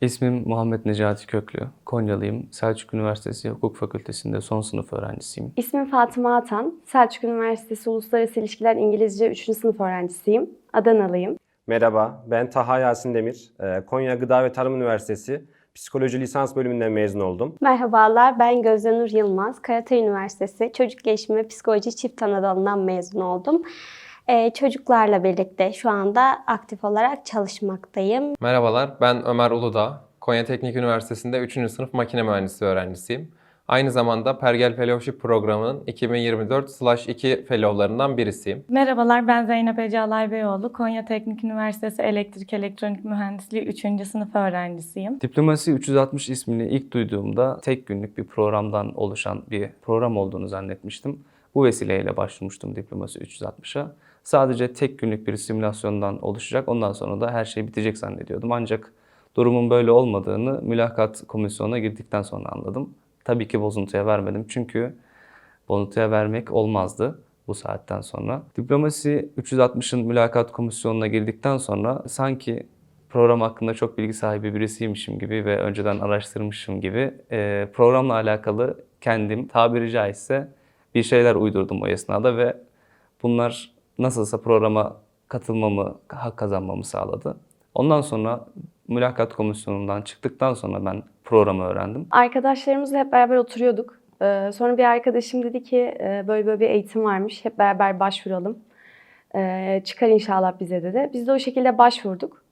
İsmim Muhammed Necati Köklü. Konyalıyım. Selçuk Üniversitesi Hukuk Fakültesi'nde son sınıf öğrencisiyim. İsmim Fatıma Atan. Selçuk Üniversitesi Uluslararası İlişkiler İngilizce 3. sınıf öğrencisiyim. Adanalıyım. Merhaba, ben Taha Yasin Demir. Ee, Konya Gıda ve Tarım Üniversitesi Psikoloji Lisans bölümünden mezun oldum. Merhabalar, ben Gözde Nur Yılmaz. Karatay Üniversitesi Çocuk Gelişimi ve Psikoloji Çift Anadolu'ndan mezun oldum. Ee, çocuklarla birlikte şu anda aktif olarak çalışmaktayım. Merhabalar, ben Ömer Uludağ. Konya Teknik Üniversitesi'nde 3. sınıf makine mühendisliği öğrencisiyim. Aynı zamanda Pergel Fellowship programının 2024/2 fellowlarından birisiyim. Merhabalar ben Zeynep Ece Alay Beyoğlu. Konya Teknik Üniversitesi Elektrik Elektronik Mühendisliği 3. sınıf öğrencisiyim. Diplomasi 360 ismini ilk duyduğumda tek günlük bir programdan oluşan bir program olduğunu zannetmiştim. Bu vesileyle başvurmuştum Diplomasi 360'a. Sadece tek günlük bir simülasyondan oluşacak. Ondan sonra da her şey bitecek zannediyordum. Ancak durumun böyle olmadığını mülakat komisyonuna girdikten sonra anladım. Tabii ki bozuntuya vermedim çünkü bozuntuya vermek olmazdı bu saatten sonra. Diplomasi 360'ın mülakat komisyonuna girdikten sonra sanki program hakkında çok bilgi sahibi birisiymişim gibi ve önceden araştırmışım gibi e, programla alakalı kendim tabiri caizse bir şeyler uydurdum o esnada ve bunlar nasılsa programa katılmamı, hak kazanmamı sağladı. Ondan sonra mülakat komisyonundan çıktıktan sonra ben programı öğrendim. Arkadaşlarımızla hep beraber oturuyorduk. Ee, Sonra bir arkadaşım dedi ki e, böyle böyle bir eğitim varmış. Hep beraber başvuralım. Ee, Çıkar inşallah bize dedi. Biz de o şekilde başvurduk.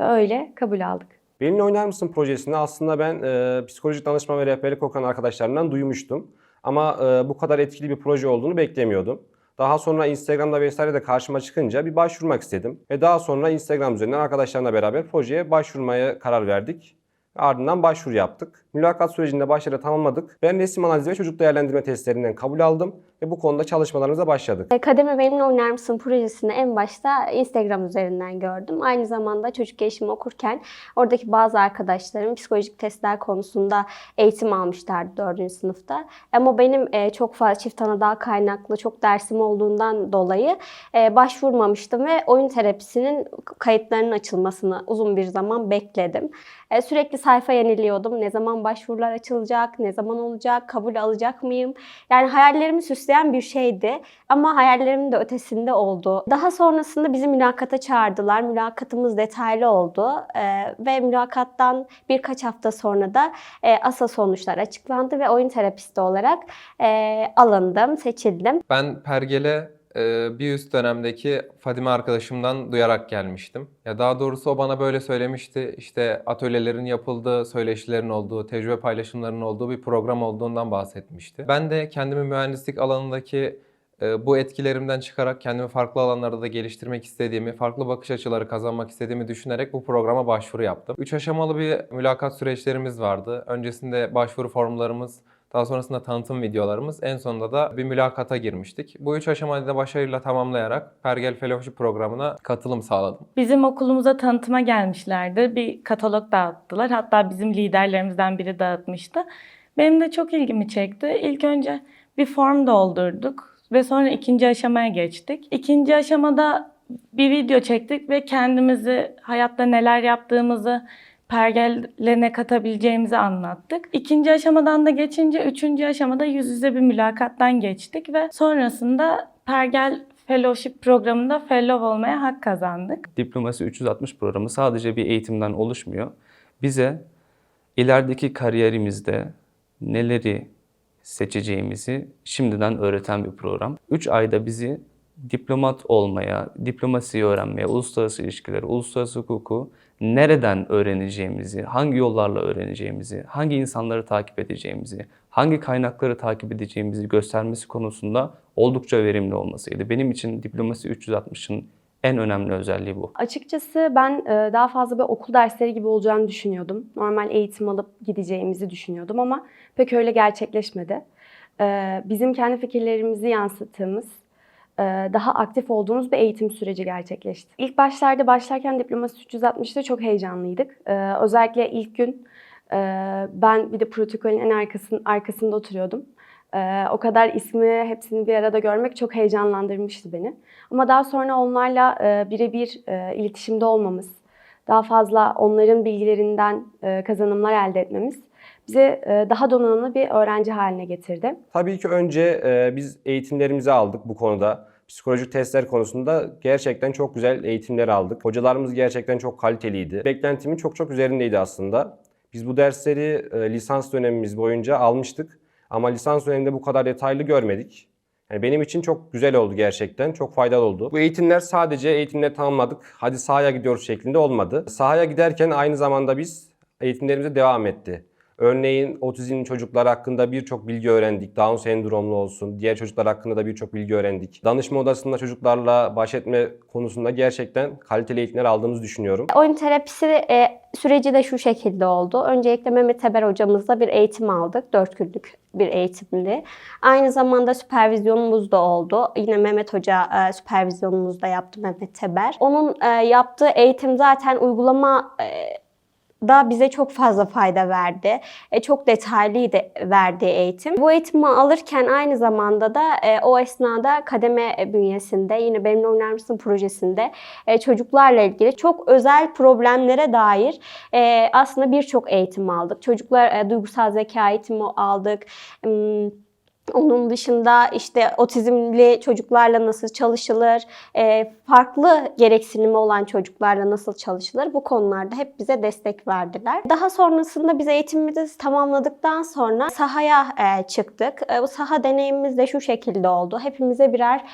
Ve öyle kabul aldık. Benimle oynar mısın projesini aslında ben e, psikolojik danışma ve rehberlik okuyan arkadaşlarımdan duymuştum. Ama e, bu kadar etkili bir proje olduğunu beklemiyordum. Daha sonra Instagram'da vesaire de karşıma çıkınca bir başvurmak istedim. Ve daha sonra Instagram üzerinden arkadaşlarımla beraber projeye başvurmaya karar verdik. Ardından başvuru yaptık. Mülakat sürecinde başarı tamamladık. Ben resim analizi ve çocuk değerlendirme testlerinden kabul aldım ve bu konuda çalışmalarımıza başladık. Ee, Kademe Benimle Oynar mısın projesini en başta Instagram üzerinden gördüm. Aynı zamanda çocuk gelişimi okurken oradaki bazı arkadaşlarım psikolojik testler konusunda eğitim almışlardı 4. sınıfta. Ama benim e, çok fazla çift anadal kaynaklı çok dersim olduğundan dolayı e, başvurmamıştım ve oyun terapisinin kayıtlarının açılmasını uzun bir zaman bekledim. E, Sürekli sayfa yeniliyordum. Ne zaman başvurular açılacak, ne zaman olacak, kabul alacak mıyım? Yani hayallerimi süsleyen bir şeydi ama hayallerimin de ötesinde oldu. Daha sonrasında bizi mülakata çağırdılar. Mülakatımız detaylı oldu E, ve mülakattan birkaç hafta sonra da e, ASA sonuçlar açıklandı ve oyun terapisti olarak e, alındım, seçildim. Ben Pergel'e bir üst dönemdeki Fadime arkadaşımdan duyarak gelmiştim. Ya daha doğrusu o bana böyle söylemişti. İşte atölyelerin yapıldığı, söyleşilerin olduğu, tecrübe paylaşımlarının olduğu bir program olduğundan bahsetmişti. Ben de kendimi mühendislik alanındaki e, bu etkilerimden çıkarak kendimi farklı alanlarda da geliştirmek istediğimi, farklı bakış açıları kazanmak istediğimi düşünerek bu programa başvuru yaptım. Üç aşamalı bir mülakat süreçlerimiz vardı. Öncesinde başvuru formlarımız, daha sonrasında tanıtım videolarımız, en sonunda da bir mülakata girmiştik. Bu üç aşamayı da başarıyla tamamlayarak Pergel Fellowship programına katılım sağladım. Bizim okulumuza tanıtıma gelmişlerdi. Bir katalog dağıttılar. Hatta bizim liderlerimizden biri dağıtmıştı. Benim de çok ilgimi çekti. İlk önce bir form doldurduk ve sonra ikinci aşamaya geçtik. İkinci aşamada bir video çektik ve kendimizi, hayatta neler yaptığımızı, Pergel'le ne katabileceğimizi anlattık. İkinci aşamadan da geçince üçüncü aşamada yüz yüze bir mülakattan geçtik ve sonrasında Pergel Fellowship programında fellow olmaya hak kazandık. Diplomasi 360 programı sadece bir eğitimden oluşmuyor. Bize ilerideki kariyerimizde neleri seçeceğimizi şimdiden öğreten bir program. 3 ayda bizi diplomat olmaya, diplomasiyi öğrenmeye, uluslararası ilişkileri, uluslararası hukuku nereden öğreneceğimizi, hangi yollarla öğreneceğimizi, hangi insanları takip edeceğimizi, hangi kaynakları takip edeceğimizi göstermesi konusunda oldukça verimli olmasıydı. Benim için Diplomasi 360'ın en önemli özelliği bu. Açıkçası ben e, daha fazla böyle okul dersleri gibi olacağını düşünüyordum. Normal eğitim alıp gideceğimizi düşünüyordum ama pek öyle gerçekleşmedi. E, Bizim kendi fikirlerimizi yansıttığımız, daha aktif olduğumuz bir eğitim süreci gerçekleşti. İlk başlarda başlarken Diplomasi 360'da çok heyecanlıydık. E, Özellikle ilk gün e, ben bir de protokolün en arkasın, arkasında oturuyordum. E, O kadar ismi hepsini bir arada görmek çok heyecanlandırmıştı beni. Ama daha sonra onlarla e, birebir e, iletişimde olmamız, daha fazla onların bilgilerinden e, kazanımlar elde etmemiz bizi e, daha donanımlı bir öğrenci haline getirdi. Tabii ki önce e, biz eğitimlerimizi aldık bu konuda. Psikolojik testler konusunda gerçekten çok güzel eğitimler aldık. Hocalarımız gerçekten çok kaliteliydi. Beklentimin çok çok üzerindeydi aslında. Biz bu dersleri e, lisans dönemimiz boyunca almıştık. Ama lisans döneminde bu kadar detaylı görmedik. Yani benim için çok güzel oldu gerçekten. Çok faydalı oldu. Bu eğitimler sadece eğitimle tamamladık. Hadi sahaya gidiyoruz şeklinde olmadı. Sahaya giderken aynı zamanda biz eğitimlerimize devam etti. Örneğin otizmli çocuklar hakkında birçok bilgi öğrendik. Down sendromlu olsun, diğer çocuklar hakkında da birçok bilgi öğrendik. Danışma odasında çocuklarla baş etme konusunda gerçekten kaliteli eğitimler aldığımızı düşünüyorum. Oyun terapisi e, süreci de şu şekilde oldu. Öncelikle Mehmet Teber hocamızla bir eğitim aldık. Dört günlük bir eğitimdi. Aynı zamanda süpervizyonumuz da oldu. Yine Mehmet Hoca e, süpervizyonumuz yaptı Mehmet Teber. Onun e, yaptığı eğitim zaten uygulama e, da bize çok fazla fayda verdi. E, çok detaylıydı verdiği eğitim. Bu eğitimi alırken aynı zamanda da e, o esnada kademe bünyesinde yine benimle oynar mısın projesinde e, çocuklarla ilgili çok özel problemlere dair e, aslında birçok eğitim aldık. Çocuklar e, duygusal zeka eğitimi aldık. Hmm, onun dışında işte otizmli çocuklarla nasıl çalışılır, e, farklı gereksinimi olan çocuklarla nasıl çalışılır bu konularda hep bize destek verdiler. Daha sonrasında biz eğitimimizi tamamladıktan sonra sahaya e, çıktık. E, bu saha deneyimimiz de şu şekilde oldu. Hepimize birer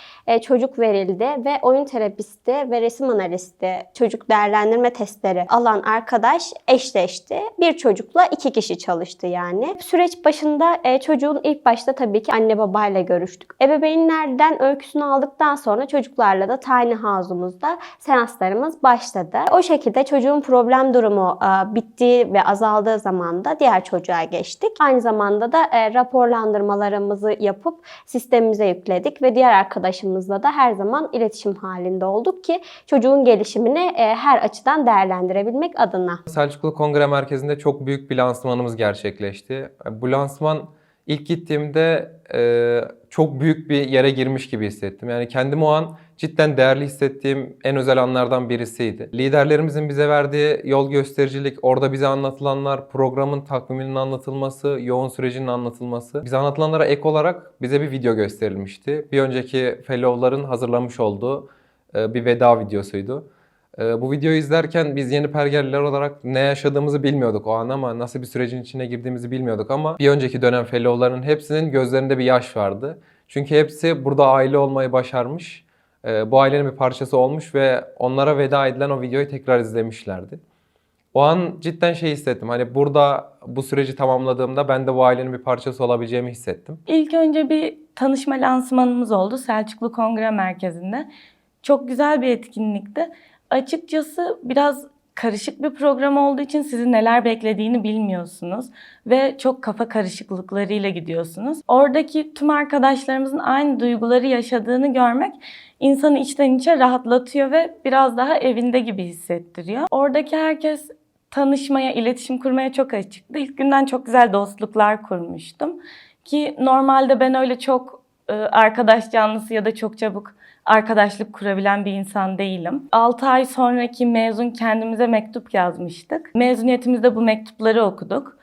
çocuk verildi ve oyun terapisti ve resim analisti çocuk değerlendirme testleri alan arkadaş eşleşti. Bir çocukla iki kişi çalıştı yani. Süreç başında çocuğun ilk başta tabii ki anne babayla görüştük. Ebeveynlerden öyküsünü aldıktan sonra çocuklarla da tiny house'umuzda seanslarımız başladı. O şekilde çocuğun problem durumu e, bittiği ve azaldığı zaman da diğer çocuğa geçtik. Aynı zamanda da e, raporlandırmalarımızı yapıp sistemimize yükledik ve diğer arkadaşımızla da her zaman iletişim halinde olduk ki çocuğun gelişimini e, her açıdan değerlendirebilmek adına. Selçuklu Kongre Merkezi'nde çok büyük bir lansmanımız gerçekleşti. Bu lansman ilk gittiğimde e, çok büyük bir yere girmiş gibi hissettim. Yani kendimi o an cidden değerli hissettiğim en özel anlardan birisiydi. Liderlerimizin bize verdiği yol göstericilik, orada bize anlatılanlar, programın takviminin anlatılması, yoğun sürecinin anlatılması. Bize anlatılanlara ek olarak bize bir video gösterilmişti. Bir önceki fellow'ların hazırlamış olduğu e, bir veda videosuydu. E, Bu videoyu izlerken biz yeni pergerliler olarak ne yaşadığımızı bilmiyorduk o an ama nasıl bir sürecin içine girdiğimizi bilmiyorduk ama bir önceki dönem fellow'ların hepsinin gözlerinde bir yaş vardı. Çünkü hepsi burada aile olmayı başarmış, e, bu ailenin bir parçası olmuş ve onlara veda edilen o videoyu tekrar izlemişlerdi. O an cidden şey hissettim. Hani burada bu süreci tamamladığımda ben de bu ailenin bir parçası olabileceğimi hissettim. İlk önce bir tanışma lansmanımız oldu Selçuklu Kongre Merkezi'nde. Çok güzel bir etkinlikti. Açıkçası biraz karışık bir program olduğu için sizi neler beklediğini bilmiyorsunuz ve çok kafa karışıklıklarıyla gidiyorsunuz. Oradaki tüm arkadaşlarımızın aynı duyguları yaşadığını görmek insanı içten içe rahatlatıyor ve biraz daha evinde gibi hissettiriyor. Oradaki herkes tanışmaya, iletişim kurmaya çok açıktı. İlk günden çok güzel dostluklar kurmuştum. Ki normalde ben öyle çok e, arkadaş canlısı ya da çok çabuk arkadaşlık kurabilen bir insan değilim. 6 ay sonraki mezun kendimize mektup yazmıştık. Mezuniyetimizde bu mektupları okuduk.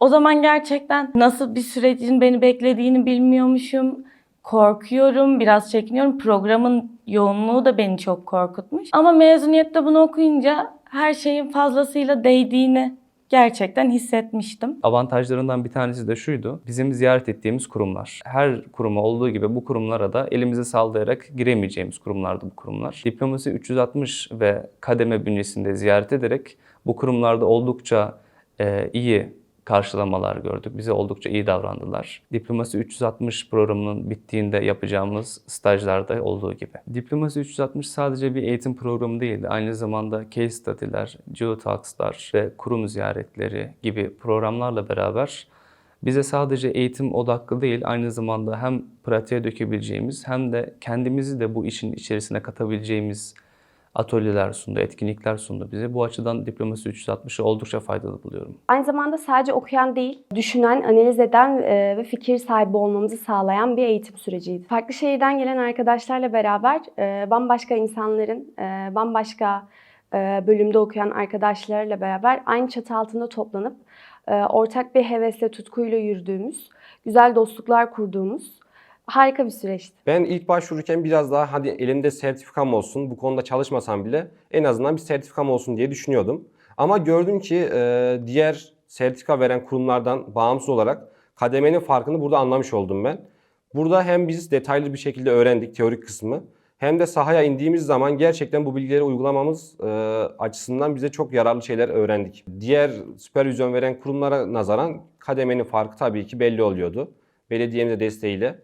O zaman gerçekten nasıl bir sürecin beni beklediğini bilmiyormuşum. Korkuyorum, biraz çekiniyorum. Programın yoğunluğu da beni çok korkutmuş. Ama mezuniyette bunu okuyunca her şeyin fazlasıyla değdiğini gerçekten hissetmiştim. Avantajlarından bir tanesi de şuydu. Bizim ziyaret ettiğimiz kurumlar. Her kuruma olduğu gibi bu kurumlara da elimizi sallayarak giremeyeceğimiz kurumlardı bu kurumlar. Diplomasi 360 ve kademe bünyesinde ziyaret ederek bu kurumlarda oldukça e, iyi karşılamalar gördük. Bize oldukça iyi davrandılar. Diplomasi 360 programının bittiğinde yapacağımız stajlarda olduğu gibi. Diplomasi 360 sadece bir eğitim programı değildi. Aynı zamanda case study'ler, geotalks'lar ve kurum ziyaretleri gibi programlarla beraber bize sadece eğitim odaklı değil, aynı zamanda hem pratiğe dökebileceğimiz hem de kendimizi de bu işin içerisine katabileceğimiz atölyeler sundu, etkinlikler sundu bize. Bu açıdan Diplomasi 360'ı oldukça faydalı buluyorum. Aynı zamanda sadece okuyan değil, düşünen, analiz eden e, ve fikir sahibi olmamızı sağlayan bir eğitim süreciydi. Farklı şehirden gelen arkadaşlarla beraber e, bambaşka insanların, e, bambaşka bölümde okuyan arkadaşlarıyla beraber aynı çatı altında toplanıp ortak bir hevesle, tutkuyla yürüdüğümüz, güzel dostluklar kurduğumuz harika bir süreçti. Ben ilk başvururken biraz daha hadi elimde sertifikam olsun, bu konuda çalışmasam bile en azından bir sertifikam olsun diye düşünüyordum. Ama gördüm ki e, diğer sertifika veren kurumlardan bağımsız olarak kademenin farkını burada anlamış oldum ben. Burada hem biz detaylı bir şekilde öğrendik teorik kısmı hem de sahaya indiğimiz zaman gerçekten bu bilgileri uygulamamız e, açısından bize çok yararlı şeyler öğrendik. Diğer süpervizyon veren kurumlara nazaran kademenin farkı tabii ki belli oluyordu. Belediyemizin desteğiyle.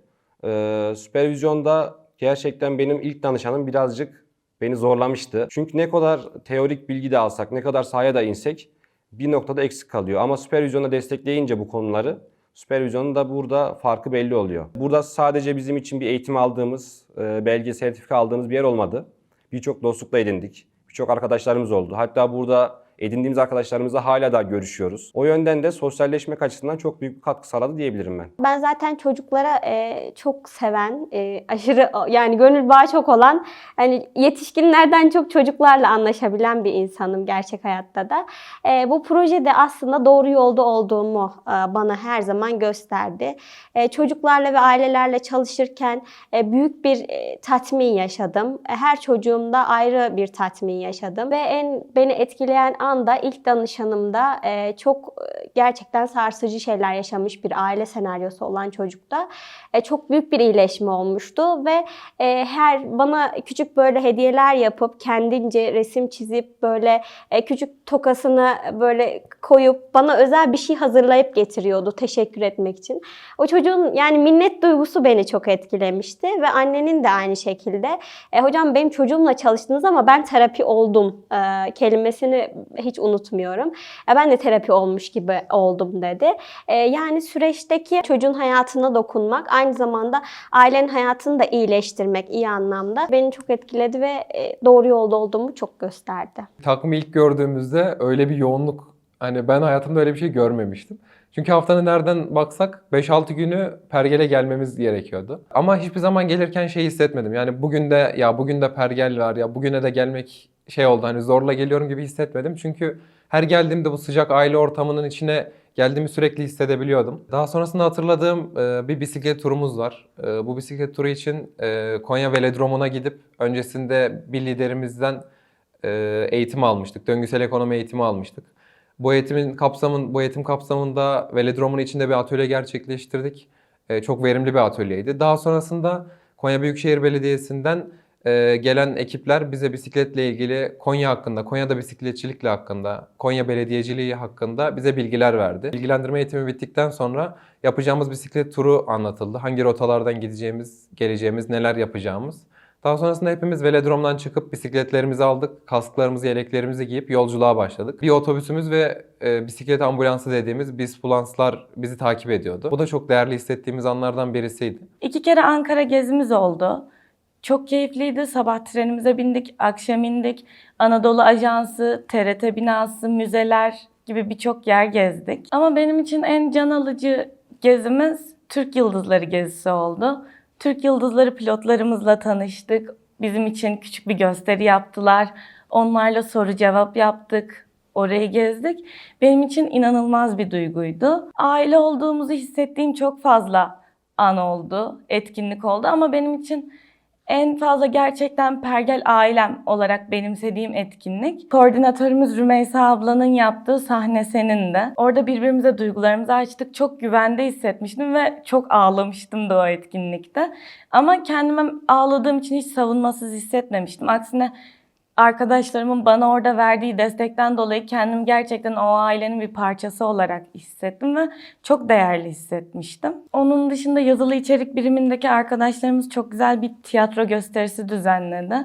Ee, süpervizyonda gerçekten benim ilk danışanım birazcık beni zorlamıştı. Çünkü ne kadar teorik bilgi de alsak, ne kadar sahaya da insek bir noktada eksik kalıyor. Ama süpervizyonda destekleyince bu konuları, süpervizyonun da burada farkı belli oluyor. Burada sadece bizim için bir eğitim aldığımız, e, belge, sertifika aldığımız bir yer olmadı. Birçok dostlukla edindik. Birçok arkadaşlarımız oldu. Hatta burada edindiğimiz arkadaşlarımızla hala da görüşüyoruz. O yönden de sosyalleşmek açısından çok büyük bir katkı sağladı diyebilirim ben. Ben zaten çocuklara e, çok seven, e, aşırı yani gönül bağı çok olan, hani yetişkinlerden çok çocuklarla anlaşabilen bir insanım gerçek hayatta da. E, bu projede aslında doğru yolda olduğumu e, bana her zaman gösterdi. E, çocuklarla ve ailelerle çalışırken e, büyük bir e, tatmin yaşadım. E, her çocuğumda ayrı bir tatmin yaşadım ve en beni etkileyen anda ilk danışanımda e, çok e, gerçekten sarsıcı şeyler yaşamış bir aile senaryosu olan çocukta e, çok büyük bir iyileşme olmuştu ve e, her bana küçük böyle hediyeler yapıp kendince resim çizip böyle e, küçük tokasını böyle koyup bana özel bir şey hazırlayıp getiriyordu teşekkür etmek için. O çocuğun yani minnet duygusu beni çok etkilemişti ve annenin de aynı şekilde e, hocam benim çocuğumla çalıştınız ama ben terapi oldum e, kelimesini hiç unutmuyorum. E, ben de terapi olmuş gibi oldum dedi. E, yani süreçteki çocuğun hayatına dokunmak aynı zamanda ailenin hayatını da iyileştirmek iyi anlamda beni çok etkiledi ve e, doğru yolda olduğumu çok gösterdi. Takvimi ilk gördüğümüzde öyle bir yoğunluk hani ben hayatımda öyle bir şey görmemiştim. Çünkü haftanın nereden baksak 5-6 günü pergele gelmemiz gerekiyordu. Ama hiçbir zaman gelirken şey hissetmedim. Yani bugün de ya bugün de pergel var ya bugüne de gelmek şey oldu hani zorla geliyorum gibi hissetmedim. Çünkü her geldiğimde bu sıcak aile ortamının içine geldiğimi sürekli hissedebiliyordum. Daha sonrasında hatırladığım bir bisiklet turumuz var. Bu bisiklet turu için Konya Velodromu'na gidip öncesinde bir liderimizden eğitim almıştık. Döngüsel ekonomi eğitimi almıştık. Bu eğitimin kapsamın bu eğitim kapsamında velodromun içinde bir atölye gerçekleştirdik. E, çok verimli bir atölyeydi. Daha sonrasında Konya Büyükşehir Belediyesi'nden e, gelen ekipler bize bisikletle ilgili Konya hakkında, Konya'da bisikletçilikle hakkında, Konya belediyeciliği hakkında bize bilgiler verdi. Bilgilendirme eğitimi bittikten sonra yapacağımız bisiklet turu anlatıldı. Hangi rotalardan gideceğimiz, geleceğimiz, neler yapacağımız. Daha sonrasında hepimiz velodromdan çıkıp bisikletlerimizi aldık, kasklarımızı, yeleklerimizi giyip yolculuğa başladık. Bir otobüsümüz ve e, bisiklet ambulansı dediğimiz bispulanslar bizi takip ediyordu. Bu da çok değerli hissettiğimiz anlardan birisiydi. İki kere Ankara gezimiz oldu. Çok keyifliydi. Sabah trenimize bindik, akşam indik. Anadolu Ajansı, TRT binası, müzeler gibi birçok yer gezdik. Ama benim için en can alıcı gezimiz Türk Yıldızları gezisi oldu. Türk Yıldızları pilotlarımızla tanıştık. Bizim için küçük bir gösteri yaptılar. Onlarla soru cevap yaptık. Orayı gezdik. Benim için inanılmaz bir duyguydu. Aile olduğumuzu hissettiğim çok fazla an oldu, etkinlik oldu ama benim için en fazla gerçekten pergel ailem olarak benimsediğim etkinlik. Koordinatörümüz Rümeysa ablanın yaptığı sahne senin de. Orada birbirimize duygularımızı açtık. Çok güvende hissetmiştim ve çok ağlamıştım da o etkinlikte. Ama kendime ağladığım için hiç savunmasız hissetmemiştim. Aksine arkadaşlarımın bana orada verdiği destekten dolayı kendimi gerçekten o ailenin bir parçası olarak hissettim ve çok değerli hissetmiştim. Onun dışında yazılı içerik birimindeki arkadaşlarımız çok güzel bir tiyatro gösterisi düzenledi.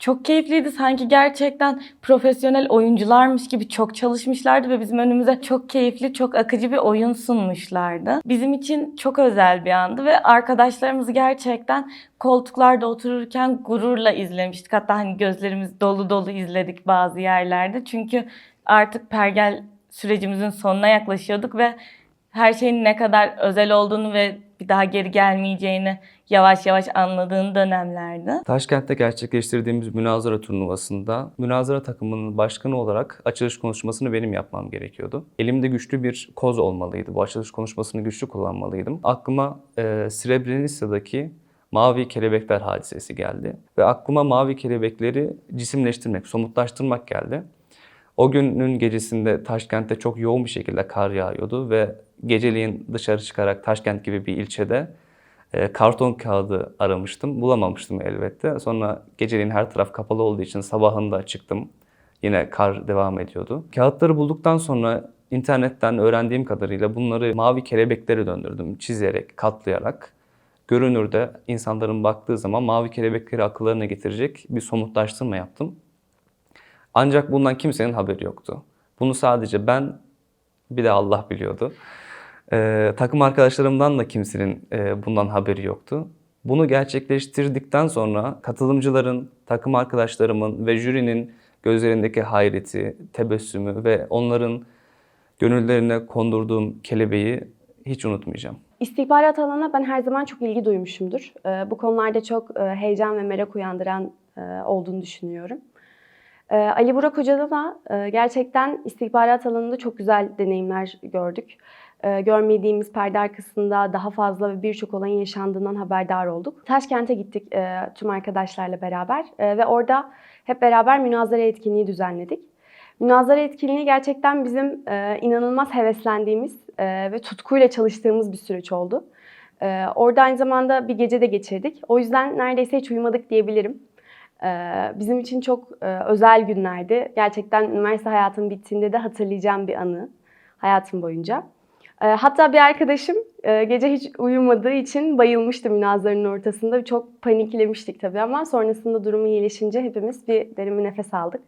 Çok keyifliydi. Sanki gerçekten profesyonel oyuncularmış gibi çok çalışmışlardı ve bizim önümüze çok keyifli, çok akıcı bir oyun sunmuşlardı. Bizim için çok özel bir andı ve arkadaşlarımızı gerçekten koltuklarda otururken gururla izlemiştik. Hatta hani gözlerimiz dolu dolu izledik bazı yerlerde. Çünkü artık pergel sürecimizin sonuna yaklaşıyorduk ve her şeyin ne kadar özel olduğunu ve bir daha geri gelmeyeceğini yavaş yavaş anladığın dönemlerdi. Taşkent'te gerçekleştirdiğimiz münazara turnuvasında münazara takımının başkanı olarak açılış konuşmasını benim yapmam gerekiyordu. Elimde güçlü bir koz olmalıydı. Bu açılış konuşmasını güçlü kullanmalıydım. Aklıma e, Srebrenica'daki mavi kelebekler hadisesi geldi. Ve aklıma mavi kelebekleri cisimleştirmek, somutlaştırmak geldi. O günün gecesinde Taşkent'te çok yoğun bir şekilde kar yağıyordu ve geceliğin dışarı çıkarak Taşkent gibi bir ilçede e, karton kağıdı aramıştım. Bulamamıştım elbette. Sonra geceliğin her taraf kapalı olduğu için sabahında çıktım. Yine kar devam ediyordu. Kağıtları bulduktan sonra internetten öğrendiğim kadarıyla bunları mavi kelebeklere döndürdüm. Çizerek, katlayarak. Görünürde insanların baktığı zaman mavi kelebekleri akıllarına getirecek bir somutlaştırma yaptım. Ancak bundan kimsenin haberi yoktu. Bunu sadece ben bir de Allah biliyordu. Ee, takım arkadaşlarımdan da kimsenin e, bundan haberi yoktu. Bunu gerçekleştirdikten sonra katılımcıların, takım arkadaşlarımın ve jürinin gözlerindeki hayreti, tebessümü ve onların gönüllerine kondurduğum kelebeği hiç unutmayacağım. İstihbarat alanına ben her zaman çok ilgi duymuşumdur. Ee, Bu konularda çok e, heyecan ve merak uyandıran e, olduğunu düşünüyorum. Ee, Ali Burak Hoca'da da e, gerçekten istihbarat alanında çok güzel deneyimler gördük. Ee, Görmediğimiz perde arkasında daha fazla ve birçok olayın yaşandığından haberdar olduk. Taşkent'e gittik e, tüm arkadaşlarla beraber e, ve orada hep beraber münazara etkinliği düzenledik. Münazara etkinliği gerçekten bizim inanılmaz heveslendiğimiz ve tutkuyla çalıştığımız bir süreç oldu. Orada aynı zamanda bir gece de geçirdik. O yüzden neredeyse hiç uyumadık diyebilirim. Bizim için çok özel günlerdi. Gerçekten üniversite hayatım bittiğinde de hatırlayacağım bir anı hayatım boyunca. Hatta bir arkadaşım gece hiç uyumadığı için bayılmıştı münazaranın ortasında. Çok paniklemiştik tabii ama sonrasında durumu iyileşince hepimiz bir derin bir nefes aldık.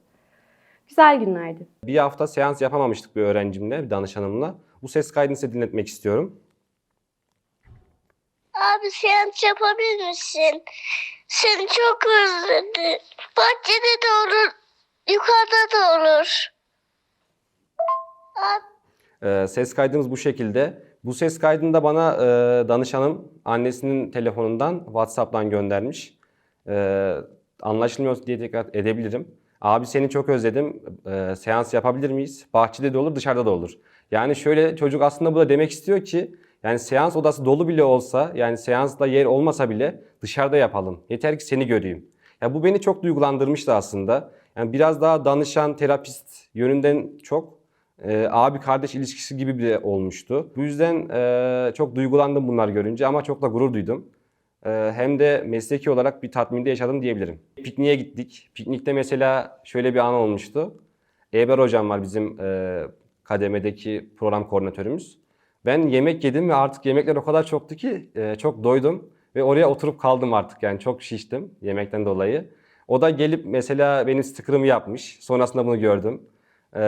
Güzel günlerdi. Bir hafta seans yapamamıştık bir öğrencimle, bir danışanımla. Bu ses kaydını size dinletmek istiyorum. Abi seans yapabilir misin? Seni çok özledim. Bahçede de olur, yukarıda da olur. Abi, Ee, ses kaydımız bu şekilde. Bu ses kaydını da bana e, danışanım annesinin telefonundan WhatsApp'tan göndermiş. Ee, anlaşılmıyor diye tekrar edebilirim. Abi seni çok özledim. Ee, seans yapabilir miyiz? Bahçede de olur, dışarıda da olur. Yani şöyle çocuk aslında bu da demek istiyor ki yani seans odası dolu bile olsa yani seansda yer olmasa bile dışarıda yapalım. Yeter ki seni göreyim. Ya bu beni çok duygulandırmıştı aslında. Yani biraz daha danışan, terapist yönünden çok e, abi kardeş ilişkisi gibi bir de olmuştu. Bu yüzden e, çok duygulandım bunlar görünce ama çok da gurur duydum. E, hem de mesleki olarak bir tatminde yaşadım diyebilirim. Pikniğe gittik. Piknikte mesela şöyle bir an olmuştu. Eber hocam var bizim e, kademedeki program koordinatörümüz. Ben yemek yedim ve artık yemekler o kadar çoktu ki e, çok doydum ve oraya oturup kaldım artık yani çok şiştim yemekten dolayı. O da gelip mesela benim sticker'ımı yapmış. Sonrasında bunu gördüm. Ee,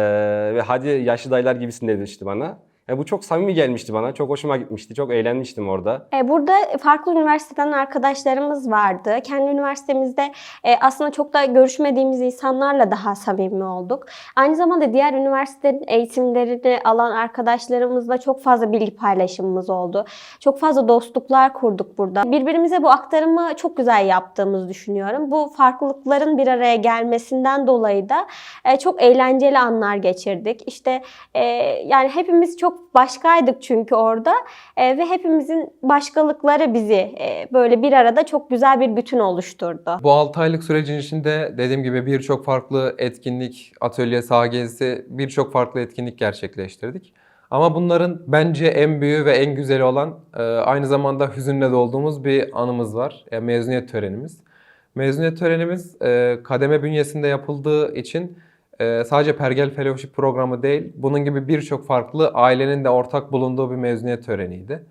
ve hadi yaşlı dayılar gibisin demişti bana. Yani bu çok samimi gelmişti bana. Çok hoşuma gitmişti. Çok eğlenmiştim orada. E, Burada farklı üniversiteden arkadaşlarımız vardı. Kendi üniversitemizde e, aslında çok da görüşmediğimiz insanlarla daha samimi olduk. Aynı zamanda diğer üniversitenin eğitimlerini alan arkadaşlarımızla çok fazla bilgi paylaşımımız oldu. Çok fazla dostluklar kurduk burada. Birbirimize bu aktarımı çok güzel yaptığımızı düşünüyorum. Bu farklılıkların bir araya gelmesinden dolayı da e, çok eğlenceli anlar geçirdik. İşte e, yani hepimiz çok başkaydık çünkü orada E, ve hepimizin başkalıkları bizi e, böyle bir arada çok güzel bir bütün oluşturdu. Bu 6 aylık sürecin içinde dediğim gibi birçok farklı etkinlik, atölye, saha gezisi, birçok farklı etkinlik gerçekleştirdik. Ama bunların bence en büyüğü ve en güzeli olan e, aynı zamanda hüzünle dolduğumuz bir anımız var. Yani mezuniyet törenimiz. Mezuniyet törenimiz e, kademe bünyesinde yapıldığı için e, sadece Pergel Fellowship programı değil, bunun gibi birçok farklı ailenin de ortak bulunduğu bir mezuniyet töreniydi.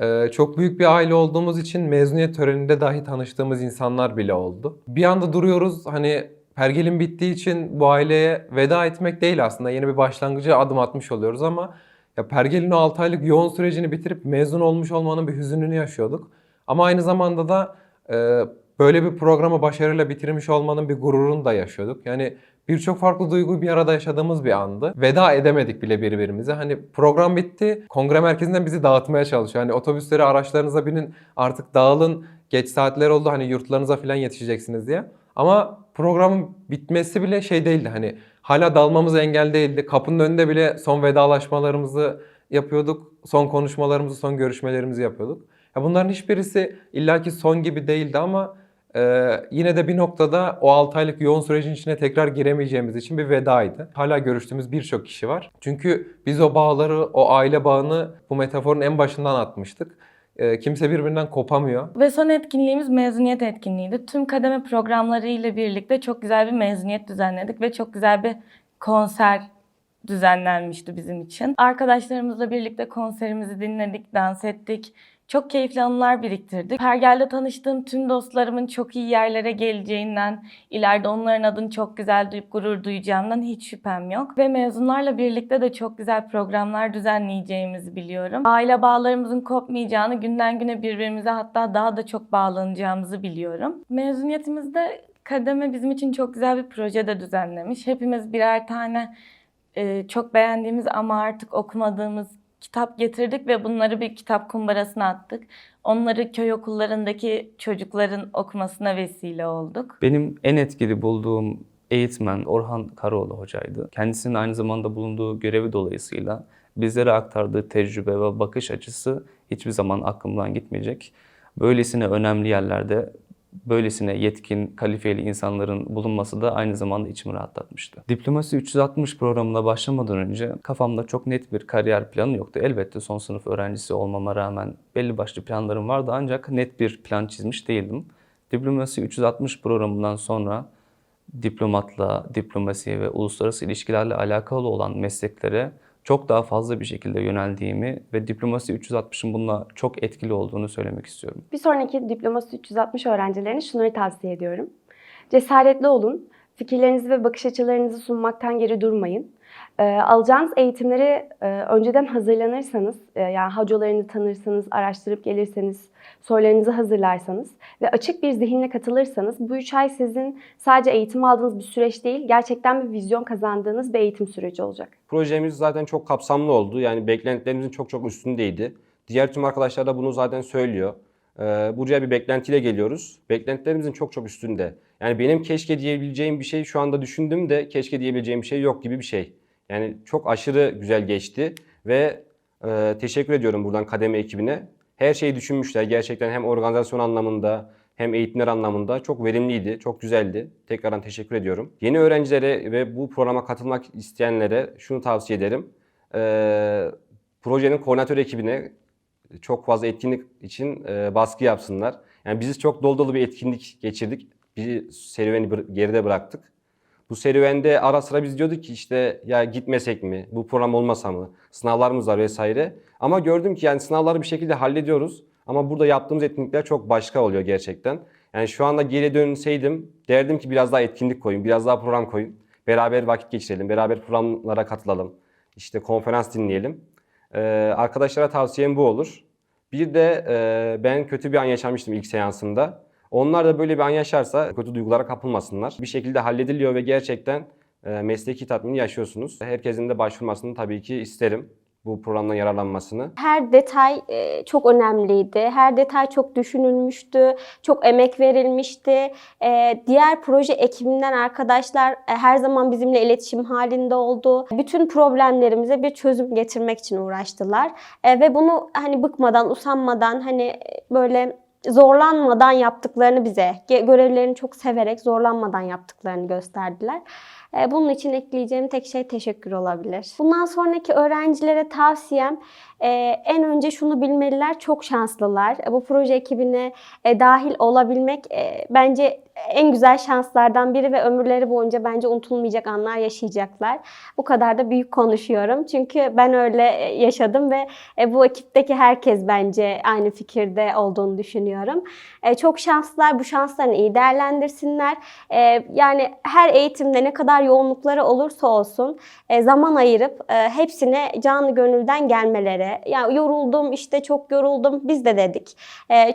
Ee, çok büyük bir aile olduğumuz için mezuniyet töreninde dahi tanıştığımız insanlar bile oldu. Bir anda duruyoruz hani pergelin bittiği için bu aileye veda etmek değil aslında yeni bir başlangıcı adım atmış oluyoruz ama ya pergelin o 6 aylık yoğun sürecini bitirip mezun olmuş olmanın bir hüzününü yaşıyorduk. Ama aynı zamanda da e, böyle bir programı başarıyla bitirmiş olmanın bir gururunu da yaşıyorduk. Yani birçok farklı duyguyu bir arada yaşadığımız bir andı. Veda edemedik bile birbirimize. Hani program bitti. Kongre merkezinden bizi dağıtmaya çalışıyor. Hani otobüsleri araçlarınıza binin artık dağılın. Geç saatler oldu hani yurtlarınıza falan yetişeceksiniz diye. Ama programın bitmesi bile şey değildi hani hala dalmamız engel değildi. Kapının önünde bile son vedalaşmalarımızı yapıyorduk. Son konuşmalarımızı, son görüşmelerimizi yapıyorduk. Ya bunların hiçbirisi illaki son gibi değildi ama e, yine de bir noktada o 6 aylık yoğun sürecin içine tekrar giremeyeceğimiz için bir vedaydı. Hala görüştüğümüz birçok kişi var. Çünkü biz o bağları, o aile bağını bu metaforun en başından atmıştık. E, kimse birbirinden kopamıyor. Ve son etkinliğimiz mezuniyet etkinliğiydi. Tüm kademe programları ile birlikte çok güzel bir mezuniyet düzenledik ve çok güzel bir konser düzenlenmişti bizim için. Arkadaşlarımızla birlikte konserimizi dinledik, dans ettik. Çok keyifli anılar biriktirdik. Pergel'de tanıştığım tüm dostlarımın çok iyi yerlere geleceğinden, ileride onların adını çok güzel duyup gurur duyacağımdan hiç şüphem yok. Ve mezunlarla birlikte de çok güzel programlar düzenleyeceğimizi biliyorum. Aile bağlarımızın kopmayacağını, günden güne birbirimize hatta daha da çok bağlanacağımızı biliyorum. Mezuniyetimizde Kademe bizim için çok güzel bir proje de düzenlemiş. Hepimiz birer tane çok beğendiğimiz ama artık okumadığımız kitap getirdik ve bunları bir kitap kumbarasına attık. Onları köy okullarındaki çocukların okumasına vesile olduk. Benim en etkili bulduğum eğitmen Orhan Karaoğlu hocaydı. Kendisinin aynı zamanda bulunduğu görevi dolayısıyla bizlere aktardığı tecrübe ve bakış açısı hiçbir zaman aklımdan gitmeyecek. Böylesine önemli yerlerde böylesine yetkin, kalifiyeli insanların bulunması da aynı zamanda içimi rahatlatmıştı. Diplomasi 360 programına başlamadan önce kafamda çok net bir kariyer planı yoktu. Elbette son sınıf öğrencisi olmama rağmen belli başlı planlarım vardı ancak net bir plan çizmiş değildim. Diplomasi 360 programından sonra diplomatla, diplomasi ve uluslararası ilişkilerle alakalı olan mesleklere çok daha fazla bir şekilde yöneldiğimi ve diplomasi 360'ın bununla çok etkili olduğunu söylemek istiyorum. Bir sonraki Diplomasi 360 öğrencilerine şunları tavsiye ediyorum. Cesaretli olun, fikirlerinizi ve bakış açılarınızı sunmaktan geri durmayın. Ee, alacağınız eğitimleri e, önceden hazırlanırsanız, e, yani hocalarını tanırsanız, araştırıp gelirseniz, sorularınızı hazırlarsanız ve açık bir zihinle katılırsanız bu üç ay sizin sadece eğitim aldığınız bir süreç değil, gerçekten bir vizyon kazandığınız bir eğitim süreci olacak. Projemiz zaten çok kapsamlı oldu. Yani beklentilerimizin çok çok üstündeydi. Diğer tüm arkadaşlar da bunu zaten söylüyor. Ee, buraya bir beklentiyle geliyoruz. Beklentilerimizin çok çok üstünde. Yani benim keşke diyebileceğim bir şey şu anda düşündüm de keşke diyebileceğim bir şey yok gibi bir şey. Yani çok aşırı güzel geçti ve e, teşekkür ediyorum buradan kademe ekibine. Her şeyi düşünmüşler gerçekten hem organizasyon anlamında hem eğitimler anlamında çok verimliydi, çok güzeldi. Tekrardan teşekkür ediyorum. Yeni öğrencilere ve bu programa katılmak isteyenlere şunu tavsiye ederim. Ee, projenin koordinatör ekibine çok fazla etkinlik için e, baskı yapsınlar. Yani biz çok dolu dolu bir etkinlik geçirdik. Bir serüveni geride bıraktık. Bu serüvende ara sıra biz diyorduk ki işte ya gitmesek mi, bu program olmasa mı, sınavlarımız var vesaire. Ama gördüm ki yani sınavları bir şekilde hallediyoruz. Ama burada yaptığımız etkinlikler çok başka oluyor gerçekten. Yani şu anda geri dönseydim derdim ki biraz daha etkinlik koyun, biraz daha program koyun. Beraber vakit geçirelim, beraber programlara katılalım. İşte konferans dinleyelim. Ee, arkadaşlara tavsiyem bu olur. Bir de e, ben kötü bir an yaşamıştım ilk seansımda. Onlar da böyle bir an yaşarsa kötü duygulara kapılmasınlar. Bir şekilde hallediliyor ve gerçekten e, mesleki tatmini yaşıyorsunuz. Herkesin de başvurmasını tabii ki isterim. Bu programdan yararlanmasını. Her detay e, çok önemliydi. Her detay çok düşünülmüştü. Çok emek verilmişti. E, diğer proje ekibinden arkadaşlar her zaman bizimle iletişim halinde oldu. Bütün problemlerimize bir çözüm getirmek için uğraştılar. Ve bunu hani bıkmadan, usanmadan hani böyle zorlanmadan yaptıklarını bize, görevlerini çok severek zorlanmadan yaptıklarını gösterdiler. E, Bunun için ekleyeceğim tek şey teşekkür olabilir. Bundan sonraki öğrencilere tavsiyem e, en önce şunu bilmeliler, çok şanslılar. E, Bu proje ekibine dahil olabilmek bence en güzel şanslardan biri ve ömürleri boyunca bence unutulmayacak anlar yaşayacaklar. Bu kadar da büyük konuşuyorum. Çünkü ben öyle e, yaşadım ve e, bu ekipteki herkes bence aynı fikirde olduğunu düşünüyorum. E, Çok şanslılar, bu şanslarını iyi değerlendirsinler. Yani her eğitimde ne kadar yoğunlukları olursa olsun zaman ayırıp hepsine canı gönülden gelmeleri. Ya yoruldum işte çok yoruldum biz de dedik.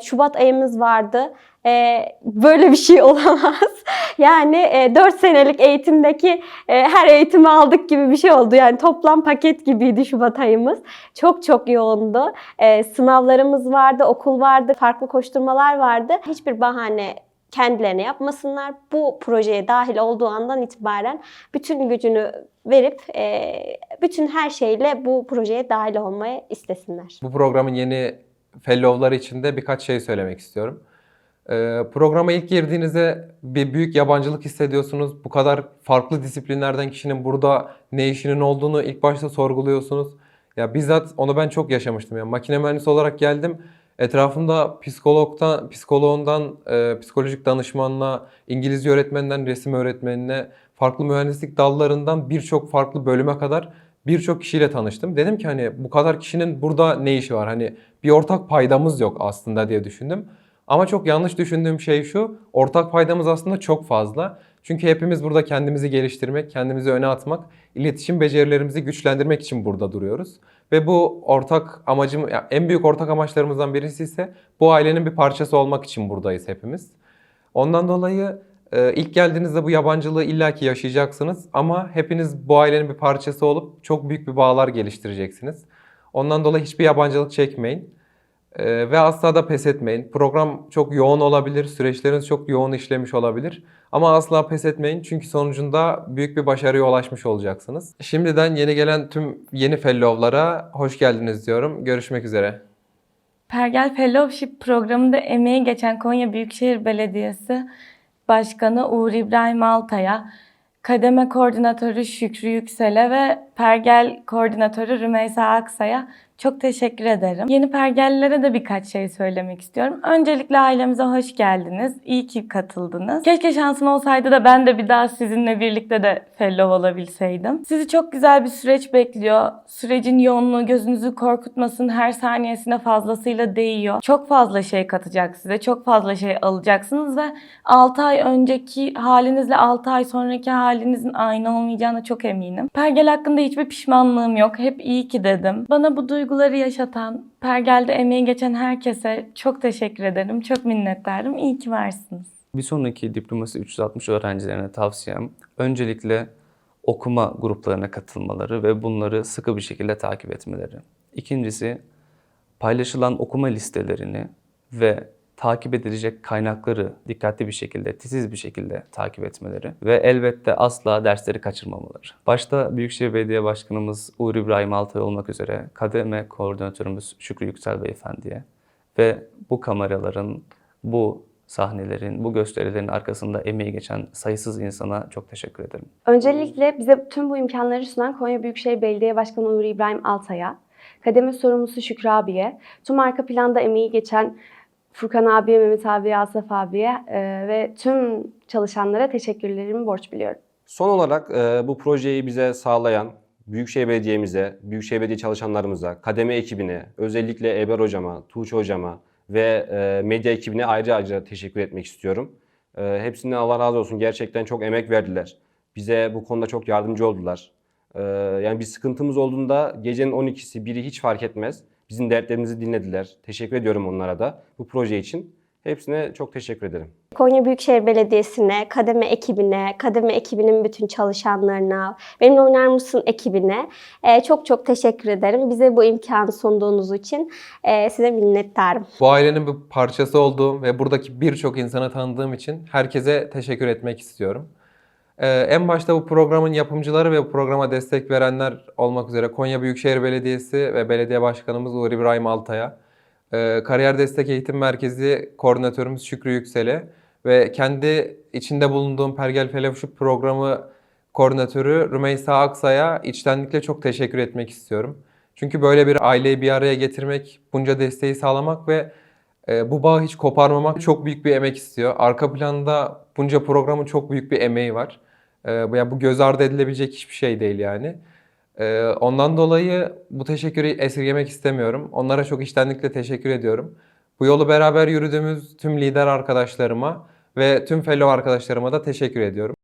Şubat ayımız vardı. E, böyle bir şey olamaz. Yani e, 4 senelik eğitimdeki e, her eğitimi aldık gibi bir şey oldu. Yani toplam paket gibiydi Şubat ayımız. Çok çok yoğundu. E, sınavlarımız vardı, okul vardı, farklı koşturmalar vardı. Hiçbir bahane kendilerine yapmasınlar. Bu projeye dahil olduğu andan itibaren bütün gücünü verip e, bütün her şeyle bu projeye dahil olmayı istesinler. Bu programın yeni fellow'ları için de birkaç şey söylemek istiyorum. Ee, programa ilk girdiğinizde bir büyük yabancılık hissediyorsunuz. Bu kadar farklı disiplinlerden kişinin burada ne işinin olduğunu ilk başta sorguluyorsunuz. Ya bizzat onu ben çok yaşamıştım. Yani makine mühendisi olarak geldim. Etrafımda psikologdan, psikoloğundan, e, psikolojik danışmanına, İngilizce öğretmeninden, resim öğretmenine, farklı mühendislik dallarından birçok farklı bölüme kadar birçok kişiyle tanıştım. Dedim ki hani bu kadar kişinin burada ne işi var? Hani bir ortak paydamız yok aslında diye düşündüm. Ama çok yanlış düşündüğüm şey şu, ortak paydamız aslında çok fazla. Çünkü hepimiz burada kendimizi geliştirmek, kendimizi öne atmak, iletişim becerilerimizi güçlendirmek için burada duruyoruz. Ve bu ortak amacım, ya en büyük ortak amaçlarımızdan birisi ise bu ailenin bir parçası olmak için buradayız hepimiz. Ondan dolayı e, ilk geldiğinizde bu yabancılığı illaki yaşayacaksınız ama hepiniz bu ailenin bir parçası olup çok büyük bir bağlar geliştireceksiniz. Ondan dolayı hiçbir yabancılık çekmeyin. Ee, ve asla da pes etmeyin. Program çok yoğun olabilir, süreçleriniz çok yoğun işlemiş olabilir. Ama asla pes etmeyin çünkü sonucunda büyük bir başarıya ulaşmış olacaksınız. Şimdiden yeni gelen tüm yeni fellow'lara hoş geldiniz diyorum. Görüşmek üzere. Pergel Fellowship programında emeği geçen Konya Büyükşehir Belediyesi Başkanı Uğur İbrahim Altay'a, kademe koordinatörü Şükrü Yüksel'e ve Pergel koordinatörü Rümeysa Aksa'ya çok teşekkür ederim. Yeni Pergellilere de birkaç şey söylemek istiyorum. Öncelikle ailemize hoş geldiniz. İyi ki katıldınız. Keşke şansım olsaydı da ben de bir daha sizinle birlikte de fellow olabilseydim. Sizi çok güzel bir süreç bekliyor. Sürecin yoğunluğu gözünüzü korkutmasın. Her saniyesine fazlasıyla değiyor. Çok fazla şey katacak size. Çok fazla şey alacaksınız ve 6 ay önceki halinizle 6 ay sonraki halinizin aynı olmayacağına çok eminim. Pergel hakkında hiçbir pişmanlığım yok. Hep iyi ki dedim. Bana bu duyguları yaşatan, Pergel'de emeği geçen herkese çok teşekkür ederim. Çok minnettarım. İyi ki varsınız. Bir sonraki Diplomasi 360 öğrencilerine tavsiyem öncelikle okuma gruplarına katılmaları ve bunları sıkı bir şekilde takip etmeleri. İkincisi paylaşılan okuma listelerini ve takip edilecek kaynakları dikkatli bir şekilde, titiz bir şekilde takip etmeleri ve elbette asla dersleri kaçırmamaları. Başta Büyükşehir Belediye Başkanımız Uğur İbrahim Altay olmak üzere kademe koordinatörümüz Şükrü Yüksel Beyefendi'ye ve bu kameraların, bu sahnelerin, bu gösterilerin arkasında emeği geçen sayısız insana çok teşekkür ederim. Öncelikle bize tüm bu imkanları sunan Konya Büyükşehir Belediye Başkanı Uğur İbrahim Altay'a, kademe sorumlusu Şükrü abiye, tüm arka planda emeği geçen Furkan abiye, Mehmet abiye, Asaf abiye e, ve tüm çalışanlara teşekkürlerimi borç biliyorum. Son olarak e, bu projeyi bize sağlayan Büyükşehir Belediye'mize, Büyükşehir Belediye çalışanlarımıza, kademe ekibine, özellikle Eber hocama, Tuğçe hocama ve e, medya ekibine ayrıca ayrıca teşekkür etmek istiyorum. Hepsinden Allah razı olsun. Gerçekten çok emek verdiler. Bize bu konuda çok yardımcı oldular. Yani bir sıkıntımız olduğunda gecenin 12'si, biri hiç fark etmez. Bizim dertlerimizi dinlediler. Teşekkür ediyorum onlara da bu proje için. Hepsine çok teşekkür ederim. Konya Büyükşehir Belediyesi'ne, kademe ekibine, kademe ekibinin bütün çalışanlarına, benimle oynar mısın ekibine e, çok çok teşekkür ederim. Bize bu imkanı sunduğunuz için e, size minnettarım. Bu ailenin bir parçası olduğum ve buradaki birçok insanı tanıdığım için herkese teşekkür etmek istiyorum. Ee, en başta bu programın yapımcıları ve bu programa destek verenler olmak üzere Konya Büyükşehir Belediyesi ve Belediye Başkanımız Uğur İbrahim Altay'a, e, Kariyer Destek Eğitim Merkezi Koordinatörümüz Şükrü Yüksel'e ve kendi içinde bulunduğum Pergel Fellowship Programı Koordinatörü Rümeysa Aksa'ya içtenlikle çok teşekkür etmek istiyorum. Çünkü böyle bir aileyi bir araya getirmek, bunca desteği sağlamak ve e, bu bağı hiç koparmamak çok büyük bir emek istiyor. Arka planda bunca programın çok büyük bir emeği var. E, yani bu göz ardı edilebilecek hiçbir şey değil yani. E, ondan dolayı bu teşekkürü esirgemek istemiyorum. Onlara çok içtenlikle teşekkür ediyorum. Bu yolu beraber yürüdüğümüz tüm lider arkadaşlarıma ve tüm fellow arkadaşlarıma da teşekkür ediyorum.